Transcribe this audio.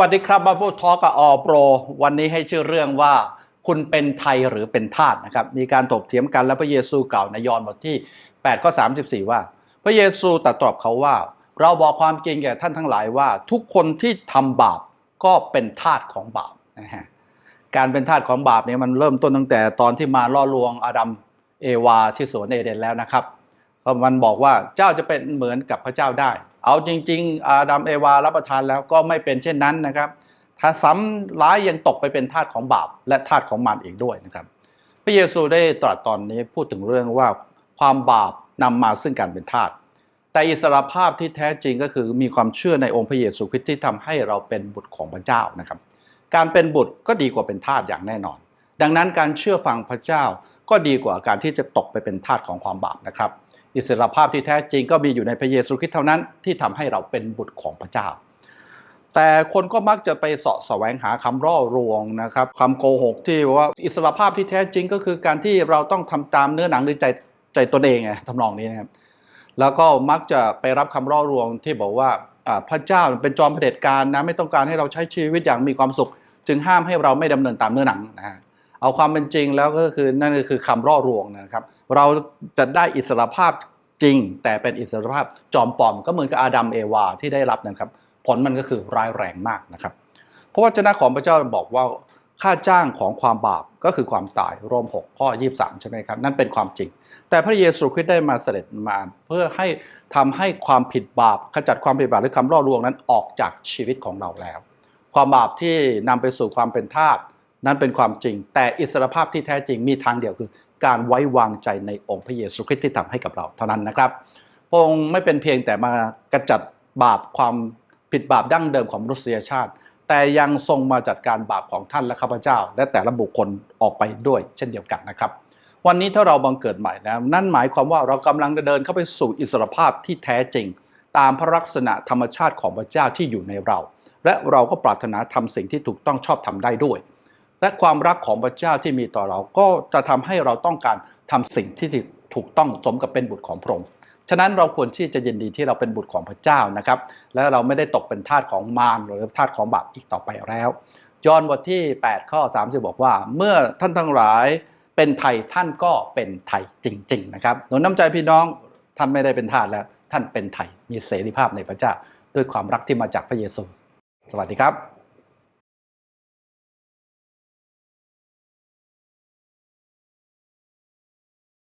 วัสดีครับมาพูดทอกับอโปร วันนี้ให้ชื่อเรื่องว่าคุณเป็นไทยหรือเป็นทาสนะครับ มีการถกเถียงกันและพระเยซูกล่าวในยอห์นบทที่8ข้อ34 ว่า พระเยซูตรัสตอบเขาว่า เราบอกความจริงแก่ท่านทั้งหลายว่า ทุกคนที่ทำบาปก็เป็นทาสของบาปนะฮะการเป็นทาสของบาปเนี่ยมันเริ่มต้นตั้งแต่ตอนที่มาล่อลวงอาดัมเอวาที่สวนเอเดนแล้วนะครับ มันบอกว่าเจ้าจะเป็นเหมือนกับพระเจ้าได้ เอาจริง ๆ อาดัมเอวารับประทานแล้วก็ไม่เป็นเช่นนั้นนะครับ ถ้าซ้ำร้ายยังตกไปเป็นทาสของบาปและทาสของมารอีกด้วยนะครับ พระเยซูได้ตรัสตอนนี้พูดถึงเรื่องว่าความบาปนำมาซึ่งการเป็นทาสแต่อิสรภาพที่แท้จริงก็คือมีความเชื่อในองค์พระเยซูคริสต์ที่ทำให้เราเป็นบุตรของพระเจ้านะครับ การเป็นบุตรก็ดีกว่าเป็นทาสอย่างแน่นอน ดังนั้นการเชื่อฟังพระเจ้าก็ดีกว่าการที่จะตกไปเป็นทาสของความบาปนะครับ อิสรภาพที่แท้จริงก็มีอยู่ในพระเยซูคริสต์เท่านั้นที่ทำให้เราเป็นบุตรของพระเจ้า แต่คนก็มักจะไปเสาะแสวงหาคำร่อรวงนะครับคำโกหกที่ว่าอิสรภาพที่แท้จริงก็คือการที่เราต้องทำตามเนื้อหนังหรือใจใจตนเองไงทำนองนี้นะครับแล้วก็มักจะไปรับคำร่อรวงที่บอกว่าอ่าพระเจ้าเป็นจอมเผด็จการนะไม่ต้องการให้เราใช้ชีวิตอย่างมีความสุข จึงห้ามให้เราไม่ดำเนินตามเนื้อหนังนะฮะ เอาความเป็นจริงแล้วก็คือนั่นก็คือคำร่อรวงนะครับ เราจะได้อิสรภาพจริง แต่เป็นอิสรภาพจอมปลอมก็เหมือนกับอาดัมเอวาที่ได้รับนะครับ ผลมันก็คือร้ายแรงมากนะครับ เพราะว่าเจ้าของพระเจ้าบอกว่าค่าจ้างของความบาปก็คือความตายโรม6ข้อ 23 ใช่ไหมครับ นั่นเป็นความจริง แต่พระเยซูคริสต์ได้มาเสด็จมา เพื่อให้ทำให้ความผิดบาปขจัดความผิดบาปหรือคำล่อลวงนั้นออกจากชีวิตของเราแล้ว ความบาปที่นำไปสู่ความเป็นทาส นั้นเป็นความจริง แต่อิสรภาพที่แท้จริงมีทางเดียวคือ การไว้วางใจในองค์พระเยซูคริสต์ที่ทำให้กับเราเท่านั้นนะครับพระองค์ไม่เป็นเพียงแต่มากระจัดบาปความผิดบาปดั้งเดิมของมนุษยชาติ แต่ยังทรงมาจัดการบาปของท่านและข้าพเจ้า และแต่ละบุคคลออกไปด้วย เช่นเดียวกันนะครับ วันนี้ถ้าเราบังเกิดใหม่แล้วนั่นหมายความว่าเรากำลังจะเดินเข้าไปสู่อิสรภาพที่แท้จริง ตามพระลักษณะธรรมชาติของพระเจ้าที่อยู่ในเรา และเราก็ปรารถนาทำสิ่งที่ถูกต้องชอบทำได้ด้วย และความรักของพระเจ้าที่มีต่อเราก็จะทำให้เราต้องการทำสิ่งที่ถูกต้องสมกับเป็นบุตรของพระองค์ฉะนั้นเราควรที่จะยินดีที่เราเป็นบุตรของพระเจ้านะครับ และเราไม่ได้ตกเป็นทาสของมารหรือทาสของบาปอีกต่อไปแล้วยอห์นบทที่ 8 ข้อ 30 บอกว่า เมื่อท่านทั้งหลายเป็นไทยท่านก็เป็นไทยจริง ๆ นะครับหนุนน้ำใจพี่น้องท่านไม่ได้เป็นทาสแล้ว ท่านเป็นไทยมีเสรีภาพในพระเจ้า ด้วยความรักที่มาจากพระเยซู สวัสดีครับ